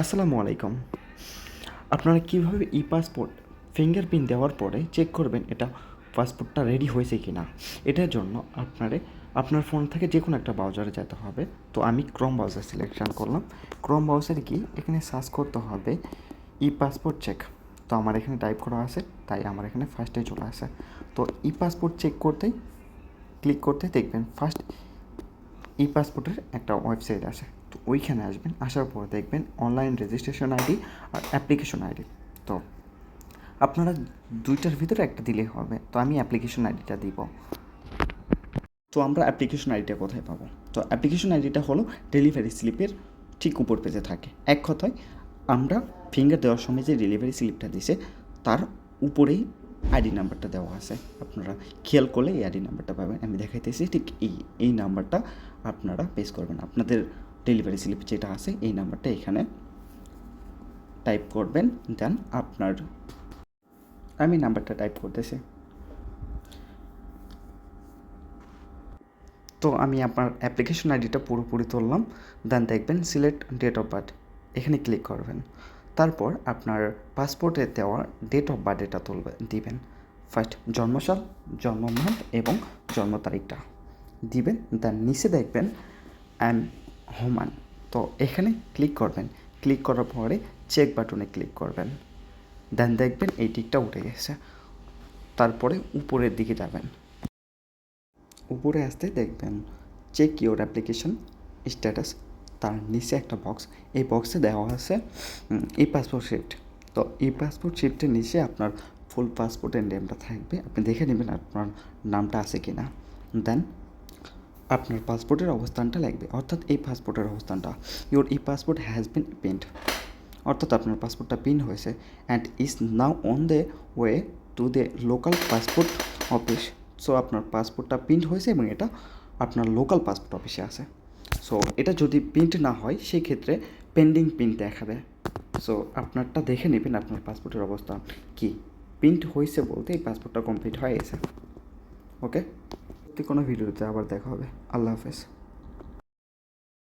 আসসালামু আলাইকুম। আপনারা কীভাবে ই পাসপোর্ট ফিঙ্গারপ্রিন্ট দেওয়ার পরে চেক করবেন এটা পাসপোর্টটা রেডি হয়েছে কি না এটার জন্য আপনারে, আপনার ফোন থেকে যে কোনো একটা ব্রাউজারে যেতে হবে। তো আমি ক্রোম ব্রাউজার সিলেকশন করলাম। ক্রোম ব্রাউজারে গিয়ে এখানে সার্চ করতে হবে ই পাসপোর্ট চেক তো আমার এখানে টাইপ করা আছে, তাই আমার এখানে ফার্স্টে চলে আসে। তো ই পাসপোর্ট চেক করতেই ক্লিক করতে দেখবেন ফার্স্ট ই পাসপোর্টের একটা ওয়েবসাইট আছে। তো ওইখানে আসবেন, আসার পর দেখবেন অনলাইন রেজিস্ট্রেশন আইডি আর অ্যাপ্লিকেশন আইডি তো আপনারা দুইটার ভিতরে একটা দিলেই হবে। তো আমি অ্যাপ্লিকেশন আইডিটা দিব। তো আমরা অ্যাপ্লিকেশন আইডিটা কোথায় পাবো? তো অ্যাপ্লিকেশন আইডিটা হলো ডেলিভারি স্লিপের ঠিক উপর পেজে থাকে। এক কথায়, আমরা ফিঙ্গার দেওয়ার সময় যে ডেলিভারি স্লিপটা দিছে, তার উপরেই আইডি নাম্বারটা দেওয়া আছে। আপনারা খেয়াল করলে এই আইডি নাম্বারটা পাবেন। আমি দেখাইতেছি, ঠিক এই এই নাম্বারটা আপনারা পেস করবেন। আপনাদের ডেলিভারি স্লিপ যেটা আছে, এই নাম্বারটা এখানে টাইপ করবেন দেন আপনার, আমি নাম্বারটা টাইপ করতেছি। তো আমি আপনার অ্যাপ্লিকেশন আইডিটা পুরোপুরি তুললাম দেন দেখবেন সিলেক্ট ডেট অফ বার্থ এখানে ক্লিক করবেন। তারপর আপনার পাসপোর্টে দেওয়া ডেট অফ বার্থ এটা তুলবে, দিবেন। ফার্স্ট জন্মসাল জন্ম মান্থ এবং জন্ম তারিখটা দিবেন। দেন নিচে দেখবেন অ্যাম হোমান তো এখানে ক্লিক করবেন। ক্লিক করার পরে চেক বাটনে ক্লিক করবেন। দেন দেখবেন এই টিকটা উঠে গেছে। তারপরে উপরের দিকে যাবেন। উপরে আসতে দেখবেন চেক ইওর অ্যাপ্লিকেশন স্ট্যাটাস তার নিচে একটা বক্স এই বক্সে দেওয়া আছে ই পাসপোর্ট শিফট তো ই পাসপোর্ট শিফটের নিচে আপনার ফুল পাসপোর্টের নেমটা থাকবে। আপনি দেখে নেবেন আপনার নামটা আছে কি না দেন আপনার পাসপোর্টের অবস্থানটা লাগবে। অর্থাৎ এই পাসপোর্টের অবস্থানটা। Your e passport has been print অর্থাৎ আপনার পাসপোর্টটা প্রিন্ট হয়েছে। And is now on the way to the local passport office so আপনার পাসপোর্টটা প্রিন্ট হয়েছে এবং এটা আপনার লোকাল পাসপোর্ট অফিসে আছে। সো এটা যদি প্রিন্ট না হয়, সেই ক্ষেত্রে পেন্ডিং প্রিন্ট দেখাবে সো আপনারটা দেখে নেবেন আপনার পাসপোর্টের অবস্থা কি। প্রিন্ট হয়েছে বলতে এই পাসপোর্টটা কমপ্লিট হয়ে গেছে। ওকে কোনো ভিডিওতে আবার দেখা হবে। আল্লাহ হাফেজ।